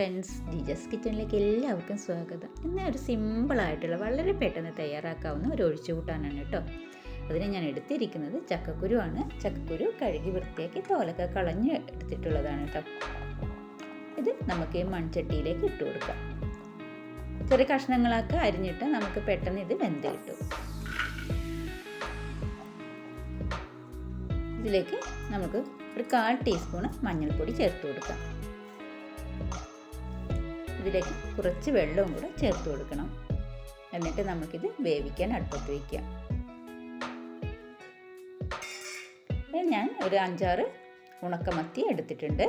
Friends ജിജസ് കിച്ചണിലേക്ക് എല്ലാവർക്കും സ്വാഗതം. ഇന്ന് ഒരു സിമ്പിളായിട്ടുള്ള വളരെ പെട്ടെന്ന് തയ്യാറാക്കാവുന്ന ഒരു ഒഴിച്ചുകൂട്ടാനാണ് കേട്ടോ. അതിന് ഞാൻ എടുത്തിരിക്കുന്നത് ചക്കക്കുരു ആണ് ചക്കക്കുരു കഴുകി വൃത്തിയാക്കി തോലൊക്കെ കളഞ്ഞ് എടുത്തിട്ടുള്ളതാണ് കേട്ടോ. ഇത് നമുക്ക് മൺചട്ടിയിലേക്ക് ഇട്ട് കൊടുക്കാം. ചെറിയ കഷ്ണങ്ങളൊക്കെ അരിഞ്ഞിട്ട് നമുക്ക് പെട്ടെന്ന് ഇത് വെന്ത് കിട്ടും. ഇതിലേക്ക് നമുക്ക് ഒരു കാൽ ടീസ്പൂൺ മഞ്ഞൾപ്പൊടി ചേർത്ത് കൊടുക്കാം. ഇതിലേക്ക് കുറച്ച് വെള്ളവും കൂടെ ചേർത്ത് കൊടുക്കണം. എന്നിട്ട് നമുക്കിത് വേവിക്കാൻ അടുപ്പത്ത് വയ്ക്കാം ഞാൻ ഒരു അഞ്ചാറ് ഉണക്കമത്തി എടുത്തിട്ടുണ്ട്.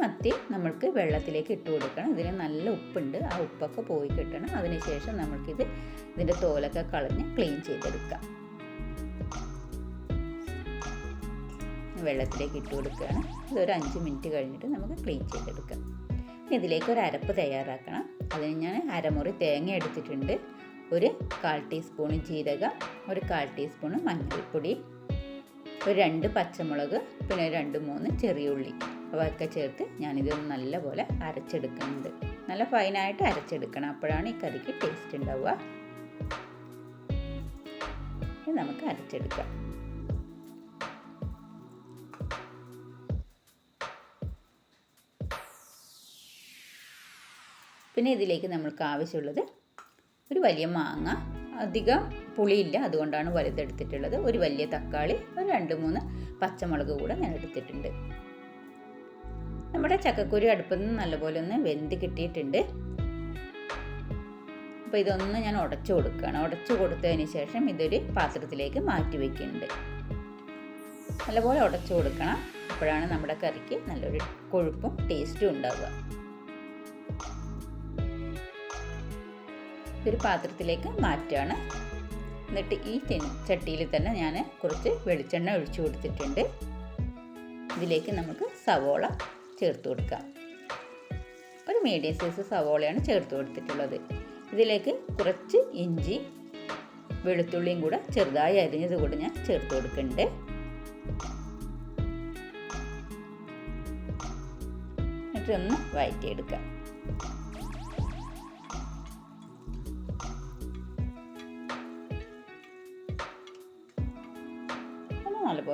മത്തി നമ്മൾക്ക് വെള്ളത്തിലേക്ക് ഇട്ട് കൊടുക്കണം. ഇതിന് നല്ല ഉപ്പുണ്ട്. ആ ഉപ്പൊക്കെ പോയി കിട്ടണം. അതിനുശേഷം നമുക്കിത് ഇതിന്റെ തോലൊക്കെ കളഞ്ഞ് ക്ലീൻ ചെയ്തെടുക്കാം. വെള്ളത്തിലേക്ക് ഇട്ട് കൊടുക്കുകയാണ്. ഇതൊരു അഞ്ച് മിനിറ്റ് കഴിഞ്ഞിട്ട് നമുക്ക് ക്ലീൻ ചെയ്തെടുക്കാം. ഇതിലേക്ക് ഒരു അരപ്പ് തയ്യാറാക്കണം. അതിന് ഞാൻ അരമുറി തേങ്ങ എടുത്തിട്ടുണ്ട്. ഒരു കാൽ ടീസ്പൂൺ ജീരകം ഒരു കാൽ ടീസ്പൂൺ മഞ്ഞൾപ്പൊടി ഒരു രണ്ട് പച്ചമുളക് പിന്നെ രണ്ട് മൂന്ന് ചെറിയ ഉള്ളി. അവയൊക്കെ ചേർത്ത് ഞാനിതൊന്ന് നല്ലപോലെ അരച്ചെടുക്കുന്നുണ്ട്. നല്ല ഫൈനായിട്ട് അരച്ചെടുക്കണം. അപ്പോഴാണ് ഈ കറിക്ക് ടേസ്റ്റ് ഉണ്ടാവുക. നമുക്ക് അരച്ചെടുക്കാം. പിന്നെ ഇതിലേക്ക് നമ്മൾക്ക് ആവശ്യമുള്ളത് ഒരു വലിയ മാങ്ങ അധികം പുളിയില്ല അതുകൊണ്ടാണ് വലുതെടുത്തിട്ടുള്ളത്. ഒരു വലിയ തക്കാളി ഒരു രണ്ട് മൂന്ന് പച്ചമുളക് കൂടെ ഞാൻ എടുത്തിട്ടുണ്ട്. നമ്മുടെ ചക്കക്കുരു അടുപ്പിൽ നിന്ന് നല്ലപോലെ ഒന്ന് വെന്ത് കിട്ടിയിട്ടുണ്ട്. അപ്പോൾ ഇതൊന്ന് ഞാൻ ഉടച്ചു കൊടുക്കുകയാണ്. ഉടച്ചു കൊടുത്തതിന് ശേഷം ഇതൊരു പാത്രത്തിലേക്ക് മാറ്റി വയ്ക്കുന്നുണ്ട് നല്ലപോലെ ഉടച്ചു കൊടുക്കണം. അപ്പോഴാണ് നമ്മുടെ കറിക്ക് നല്ലൊരു കൊഴുപ്പും ടേസ്റ്റും ഉണ്ടാവുക. ഒരു പാത്രത്തിലേക്ക് മാറ്റുകയാണ്. എന്നിട്ട് ഈ ചട്ടിയിൽ തന്നെ ഞാൻ കുറച്ച് വെളിച്ചെണ്ണ ഒഴിച്ചു കൊടുത്തിട്ടുണ്ട്. ഇതിലേക്ക് നമുക്ക് സവോള ചേർത്ത് കൊടുക്കാം ഒരു മീഡിയം സൈസ് സവോളയാണ് ചേർത്ത് കൊടുത്തിട്ടുള്ളത്. ഇതിലേക്ക് കുറച്ച് ഇഞ്ചി വെളുത്തുള്ളിയും കൂടെ ചെറുതായി അരിഞ്ഞത് കൂടെ ഞാൻ ചേർത്ത് കൊടുക്കുന്നുണ്ട്. എന്നിട്ടൊന്ന് വഴറ്റിയെടുക്കാം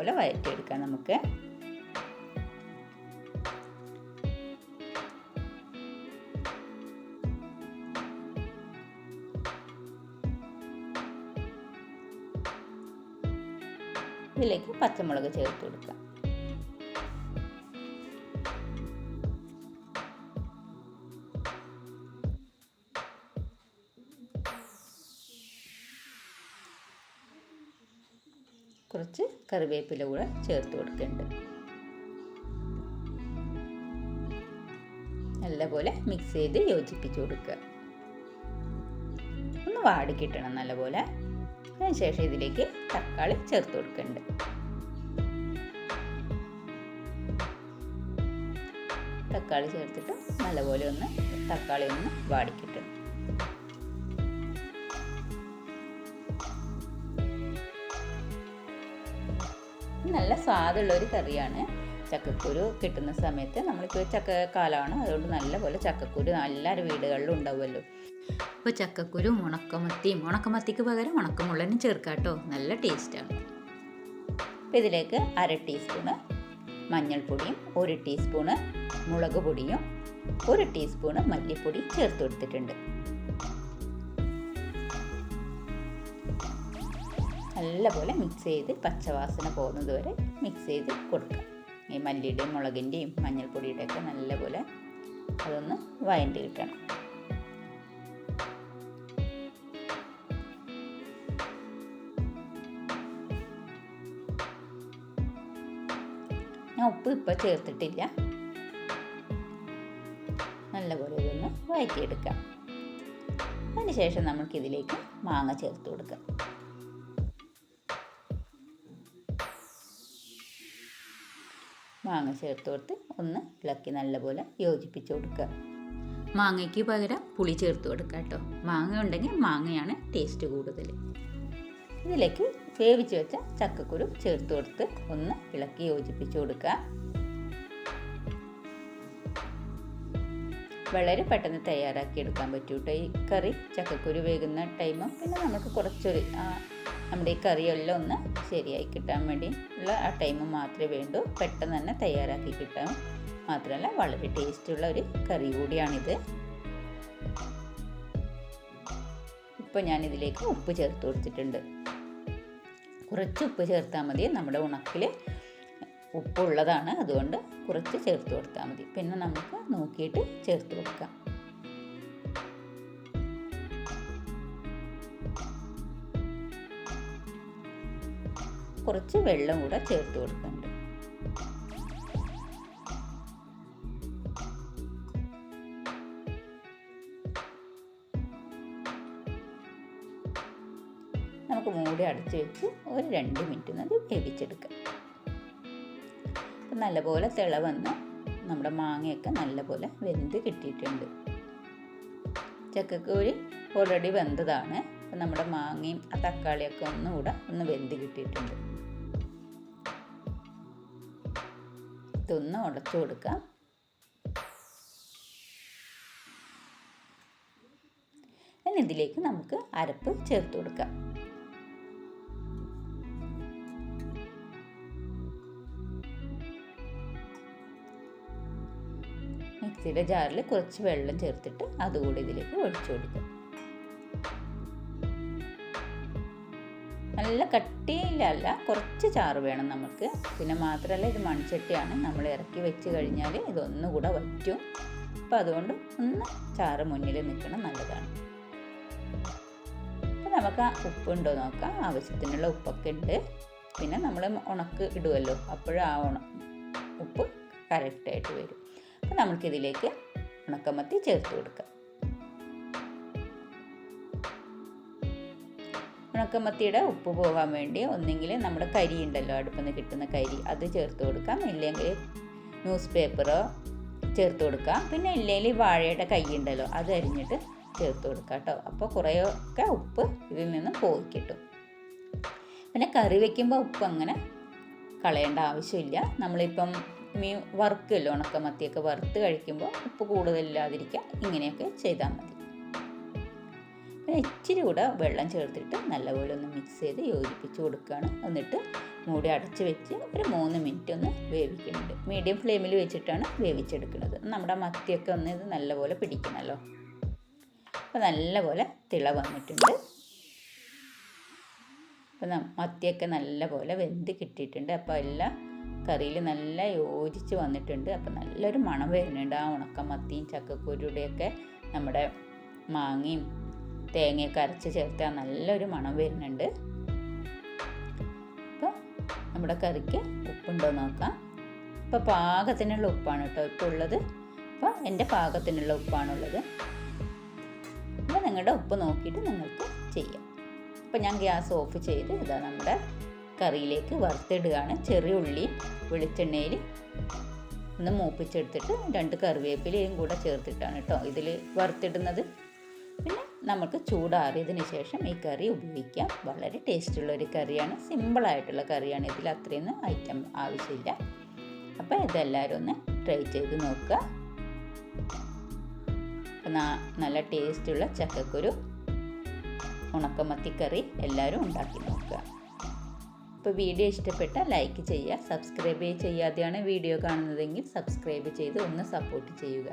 നല്ലപോലെ വഴറ്റിയെടുക്കാം നമുക്ക്. ഇതിലേക്ക് പച്ചമുളക് ചേർത്ത് കൊടുക്കാം. കുറച്ച് കറിവേപ്പില കൂടെ ചേർത്ത് കൊടുക്കുന്നുണ്ട്. നല്ലപോലെ മിക്സ് ചെയ്ത് യോജിപ്പിച്ച് കൊടുക്കുക. ഒന്ന് വാടി കിട്ടണം നല്ലപോലെ. അതിനുശേഷം ഇതിലേക്ക് തക്കാളി ചേർത്ത് കൊടുക്കുന്നുണ്ട്. തക്കാളി ചേർത്തിട്ട് നല്ലപോലെ ഒന്ന് തക്കാളി ഒന്ന് വാടിക്കിട്ടണം നല്ല സ്വാദുള്ള ഒരു കറിയാണ് ചക്കക്കുരു കിട്ടുന്ന സമയത്ത്. നമ്മളിപ്പോൾ ചക്ക കാലമാണ് അതുകൊണ്ട് നല്ലപോലെ ചക്കക്കുരു എല്ലാവരും വീടുകളിലും ഉണ്ടാവുമല്ലോ. ഇപ്പോൾ ചക്കക്കുരു ഉണക്കമത്തിയും ഉണക്കമത്തിക്ക് പകരം ഉണക്കമുള്ളനും കേട്ടോ നല്ല ടേസ്റ്റാണ് അപ്പോൾ ഇതിലേക്ക് അര ടീസ്പൂണ് മഞ്ഞൾപ്പൊടിയും ഒരു ടീസ്പൂണ് മുളക് പൊടിയും ഒരു ടീസ്പൂണ് മല്ലിപ്പൊടി ചേർത്ത് കൊടുത്തിട്ടുണ്ട്. നല്ലപോലെ മിക്സ് ചെയ്ത് പച്ചവാസന പോകുന്നത് വരെ മിക്സ് ചെയ്ത് കൊടുക്കാം. ഈ മല്ലിയുടെയും മുളകിന്റെയും മഞ്ഞൾപ്പൊടിയുടെ ഒക്കെ നല്ലപോലെ അതൊന്ന് വഴണ്ടി കിട്ടണം. ഞാൻ ഉപ്പ് ഇപ്പോൾ ചേർത്തിട്ടില്ല. നല്ലപോലെ ഇതൊന്ന് വഴറ്റിയെടുക്കാം അതിനുശേഷം നമുക്കിതിലേക്ക് മാങ്ങ ചേർത്ത് കൊടുക്കാം. മാങ്ങ ചേർത്ത് കൊടുത്ത് ഒന്ന് ഇളക്കി നല്ലപോലെ യോജിപ്പിച്ച് കൊടുക്കുക. മാങ്ങയ്ക്ക് പകരം പുളി ചേർത്ത് കൊടുക്കുക കേട്ടോ. മാങ്ങ ഉണ്ടെങ്കിൽ മാങ്ങയാണ് ടേസ്റ്റ് കൂടുതൽ. ഇതിലേക്ക് വേവിച്ച് വെച്ച ചക്കക്കുരു ചേർത്ത് കൊടുത്ത് ഒന്ന് ഇളക്കി യോജിപ്പിച്ച് കൊടുക്കുക. വളരെ പെട്ടെന്ന് തയ്യാറാക്കി എടുക്കാൻ പറ്റൂട്ടോ ഈ കറി ചക്കക്കുരു വേകുന്ന ടൈമും പിന്നെ നമുക്ക് കുറച്ചൊരു നമ്മുടെ ഈ കറിയെല്ലാം ഒന്ന് ശരിയായി കിട്ടാൻ വേണ്ടി ഉള്ള ആ ടൈം മാത്രമേ വേണ്ടു. പെട്ടെന്ന് തന്നെ തയ്യാറാക്കി കിട്ടാം മാത്രമല്ല വളരെ ടേസ്റ്റുള്ള ഒരു കറി കൂടിയാണിത്. ഇപ്പോൾ ഞാനിതിലേക്ക് ഉപ്പ് ചേർത്ത് കൊടുത്തിട്ടുണ്ട്. കുറച്ച് ഉപ്പ് ചേർത്താൽ മതി. നമ്മുടെ ഉണക്കിൽ ഉപ്പുള്ളതാണ്. അതുകൊണ്ട് കുറച്ച് ചേർത്ത് കൊടുത്താൽ മതി. പിന്നെ നമുക്ക് നോക്കിയിട്ട് ചേർത്ത് കൊടുക്കാം. കുറച്ച് വെള്ളം കൂടെ ചേർത്ത് കൊടുക്കുന്നുണ്ട്. നമുക്ക് മൂടി അടച്ച് വെച്ച് ഒരു രണ്ട് മിനിറ്റ് അത് വേവിച്ചെടുക്കാം. നല്ലപോലെ തിളവന്ന് നമ്മുടെ മാങ്ങയൊക്കെ നല്ലപോലെ വെന്ത് കിട്ടിയിട്ടുണ്ട്. ചക്കക്കൂരി ഓൾറെഡി വെന്തതാണ്. അപ്പം നമ്മുടെ മാങ്ങയും ആ തക്കാളിയൊക്കെ ഒന്നുകൂടെ ഒന്ന് വെന്ത് കിട്ടിയിട്ടുണ്ട്. ഇതൊന്ന് ഉടച്ചു കൊടുക്കാം ഇനി ഇതിലേക്ക് നമുക്ക് അരപ്പ് ചേർത്ത് കൊടുക്കാം. മിക്സിയുടെ ജാറിൽ കുറച്ച് വെള്ളം ചേർത്തിട്ട് അതുകൂടി ഇതിലേക്ക് ഒഴിച്ചു കൊടുക്കുക. നല്ല കട്ടിയിലല്ല കുറച്ച് ചാറ് വേണം നമുക്ക് പിന്നെ മാത്രമല്ല ഇത് മൺചട്ടിയാണ്. നമ്മൾ ഇറക്കി വെച്ച് കഴിഞ്ഞാൽ ഇതൊന്നുകൂടെ വറ്റും. അപ്പോൾ അതുകൊണ്ട് ഒന്ന് ചാറ് മുന്നിൽ നിൽക്കണം നല്ലതാണ്. അപ്പോൾ നമുക്ക് ആ ഉപ്പുണ്ടോ നോക്കാം. ആവശ്യത്തിനുള്ള ഉപ്പൊക്കെ ഉണ്ട്. പിന്നെ നമ്മൾ ഉണക്ക് ഇടുമല്ലോ അപ്പോഴും ആ ഉണ ഉപ്പ് കറക്റ്റായിട്ട് വരും. അപ്പോൾ നമുക്കിതിലേക്ക് ഉണക്കമത്തി ചേർത്ത് കൊടുക്കാം. ഉണക്കമത്തിയുടെ ഉപ്പ് പോകാൻ വേണ്ടി ഒന്നെങ്കിൽ നമ്മുടെ കരി ഉണ്ടല്ലോ അടുപ്പിൽ നിന്ന് കിട്ടുന്ന കരി. അത് ചേർത്ത് കൊടുക്കാം. ഇല്ലെങ്കിൽ ന്യൂസ് പേപ്പറോ ചേർത്ത് കൊടുക്കാം. പിന്നെ ഇല്ലെങ്കിൽ വാഴയുടെ കൈ ഉണ്ടല്ലോ അത് അരിഞ്ഞിട്ട് ചേർത്ത് കൊടുക്കാം കേട്ടോ. അപ്പോൾ കുറേയൊക്കെ ഉപ്പ് ഇതിൽ നിന്ന് പോയി കിട്ടും. പിന്നെ കറി വയ്ക്കുമ്പോൾ ഉപ്പ് അങ്ങനെ കളയേണ്ട ആവശ്യമില്ല. നമ്മളിപ്പം മീൻ വറുക്കല്ലോ ഉണക്കമത്തിയൊക്കെ വറുത്ത് കഴിക്കുമ്പോൾ ഉപ്പ് കൂടുതലില്ലാതിരിക്കാൻ ഇങ്ങനെയൊക്കെ ചെയ്താൽ മതി. ഇച്ചിരി കൂടെ വെള്ളം ചേർത്തിട്ട് നല്ലപോലെ ഒന്ന് മിക്സ് ചെയ്ത് യോജിപ്പിച്ച് കൊടുക്കുകയാണ്. എന്നിട്ട് മൂടി അടച്ച് വെച്ച് ഒരു മൂന്ന് മിനിറ്റ് ഒന്ന് വേവിക്കുന്നുണ്ട്. മീഡിയം ഫ്ലെയിമിൽ വെച്ചിട്ടാണ് വേവിച്ചെടുക്കുന്നത്. നമ്മുടെ മത്തിയൊക്കെ ഒന്ന് ഇത് നല്ലപോലെ പിടിക്കണമല്ലോ അപ്പോൾ നല്ലപോലെ തിള വന്നിട്ടുണ്ട്. അപ്പോൾ മത്തിയൊക്കെ നല്ലപോലെ വെന്ത് കിട്ടിയിട്ടുണ്ട്. അപ്പോൾ എല്ലാം കറിയിൽ നല്ല യോജിച്ച് വന്നിട്ടുണ്ട്. അപ്പം നല്ലൊരു മണം വരുന്നുണ്ട് ആ ഉണക്കമത്തിയും ചക്കക്കുരുടെയൊക്കെ നമ്മുടെ മാങ്ങയും തേങ്ങയൊക്കെ അരച്ച് ചേർത്താൽ നല്ലൊരു മണം വരുന്നുണ്ട്. അപ്പോൾ നമ്മുടെ കറിക്ക് ഉപ്പുണ്ടോ നോക്കാം. ഇപ്പോൾ പാകത്തിനുള്ള ഉപ്പാണ് കേട്ടോ ഇപ്പോൾ ഉള്ളത്. അപ്പോൾ എന്റെ പാകത്തിനുള്ള ഉപ്പാണുള്ളത്. അപ്പോൾ നിങ്ങളുടെ ഉപ്പ് നോക്കിയിട്ട് നിങ്ങൾക്ക് ചെയ്യാം. അപ്പോൾ ഞാൻ ഗ്യാസ് ഓഫ് ചെയ്ത് ഇതാ നമ്മുടെ കറിയിലേക്ക് വറുത്തിടുകയാണ്. ചെറിയ ഉള്ളി വെളിച്ചെണ്ണയിൽ ഒന്ന് മൂപ്പിച്ചെടുത്തിട്ട് രണ്ട് കറിവേപ്പിലയും കൂടെ ചേർത്തിട്ടാണ് കേട്ടോ ഇതിൽ വറുത്തിടുന്നത്. നമുക്ക് ചൂടാറിയതിന് ശേഷം ഈ കറി ഉപയോഗിക്കാം. വളരെ ടേസ്റ്റുള്ള ഒരു കറിയാണ്. സിമ്പിളായിട്ടുള്ള കറിയാണ്. ഇതിൽ അത്രയൊന്നും ഐറ്റം ആവശ്യമില്ല. അപ്പോൾ ഇതെല്ലാവരും ഒന്ന് ട്രൈ ചെയ്ത് നോക്കുക. നല്ല ടേസ്റ്റുള്ള ചക്കക്കുരു ഉണക്കമത്തിക്കറി എല്ലാവരും ഉണ്ടാക്കി നോക്കുക. അപ്പോൾ വീഡിയോ ഇഷ്ടപ്പെട്ട ലൈക്ക് ചെയ്യുക സബ്സ്ക്രൈബ് ചെയ്യാതെയാണ് വീഡിയോ കാണുന്നതെങ്കിൽ സബ്സ്ക്രൈബ് ചെയ്ത് ഒന്ന് സപ്പോർട്ട് ചെയ്യുക.